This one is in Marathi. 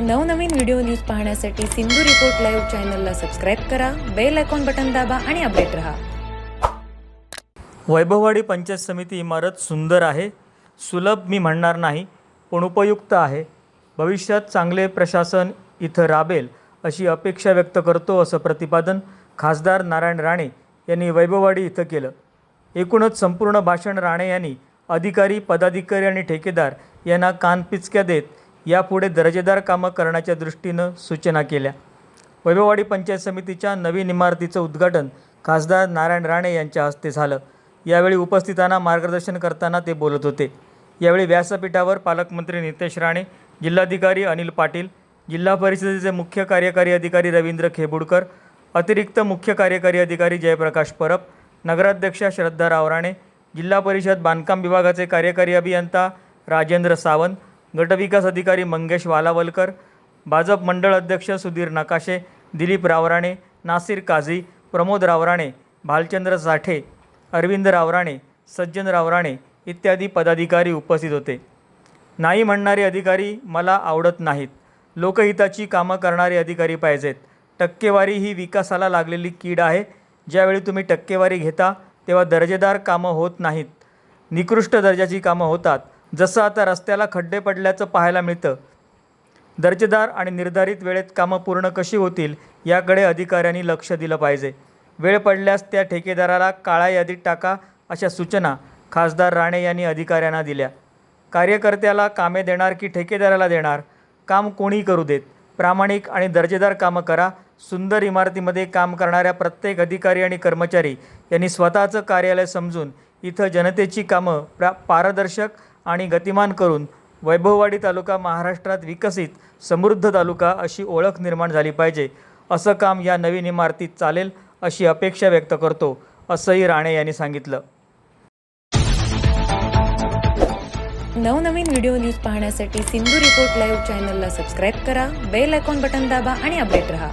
नवनवीन व्हिडिओ न्यूज पाहण्यासाठी सिंधू रिपोर्ट लाईव्ह चॅनलला सबस्क्राईब करा बेल आयकॉन बटन दाबा आणि अपडेट रहा. वैभववाडी पंचायत समिती इमारत सुंदर आहे. सुलभ मी म्हणणार नाही पण उपयुक्त आहे. भविष्यात चांगले प्रशासन इथं राबेल अशी अपेक्षा व्यक्त करतो असं प्रतिपादन खासदार नारायण राणे यांनी वैभववाडी इथं केलं. एकूणच संपूर्ण भाषण राणे यांनी अधिकारी पदाधिकारी आणि ठेकेदार यांना कानपिचक्या देत यापुढे दर्जेदार कामं करण्याच्या दृष्टीनं सूचना केल्या. वैभववाडी पंचायत समितीच्या नवीन इमारतीचं उद्घाटन खासदार नारायण राणे यांच्या हस्ते झालं. यावेळी उपस्थितांना मार्गदर्शन करताना ते बोलत होते. यावेळी व्यासपीठावर पालकमंत्री नितेश राणे जिल्हाधिकारी अनिल पाटील जिल्हा परिषदेचे मुख्य कार्यकारी अधिकारी रवींद्र खेबुडकर अतिरिक्त मुख्य कार्यकारी अधिकारी जयप्रकाश परब नगराध्यक्षा श्रद्धा रावराणे जिल्हा परिषद बांधकाम विभागाचे कार्यकारी अभियंता राजेंद्र सावंत गटविकास अधिकारी मंगेश वालावलकर भाजप मंडळ अध्यक्ष सुधीर नकाशे दिलीप रावराणे नासिर काझी प्रमोद रावराणे भालचंद्र साठे अरविंद रावराणे सज्जन रावराणे इत्यादी पदाधिकारी उपस्थित होते. नाही म्हणणारे अधिकारी मला आवडत नाहीत. लोकहिताची कामं करणारे अधिकारी पाहिजेत. टक्केवारी ही विकासाला लागलेली कीड आहे. ज्यावेळी तुम्ही टक्केवारी घेता तेव्हा दर्जेदार कामं होत नाहीत. निकृष्ट दर्जाची कामं होतात. जसं आता रस्त्याला खड्डे पडल्याचं पाहायला मिळतं. दर्जेदार आणि निर्धारित वेळेत कामं पूर्ण कशी होतील याकडे अधिकाऱ्यांनी लक्ष दिलं पाहिजे. वेळ पडल्यास त्या ठेकेदाराला काळ्या यादीत टाका अशा सूचना खासदार राणे यांनी अधिकाऱ्यांना दिल्या. कार्यकर्त्याला कामे देणार की ठेकेदाराला देणार? काम कोणी करू देत? प्रामाणिक आणि दर्जेदार कामं करा. सुंदर इमारतीमध्ये काम करणाऱ्या प्रत्येक अधिकारी आणि कर्मचारी यांनी स्वतःचं कार्यालय समजून इथं जनतेची कामं प्रा पारदर्शक आणि गतिमान करून वैभववाडी तालुका महाराष्ट्रात विकसित समृद्ध तालुका अशी ओळख निर्माण झाली पाहिजे. असं काम या नवीन इमारतीत चालेल अशी अपेक्षा व्यक्त करतो असंही राणे यांनी सांगितलं. नवनवीन व्हिडिओ न्यूज पाहण्यासाठी सिंधू रिपोर्ट लाईव्ह चॅनलला सबस्क्राईब करा बेल आयकॉन बटन दाबा आणि अपडेट रहा.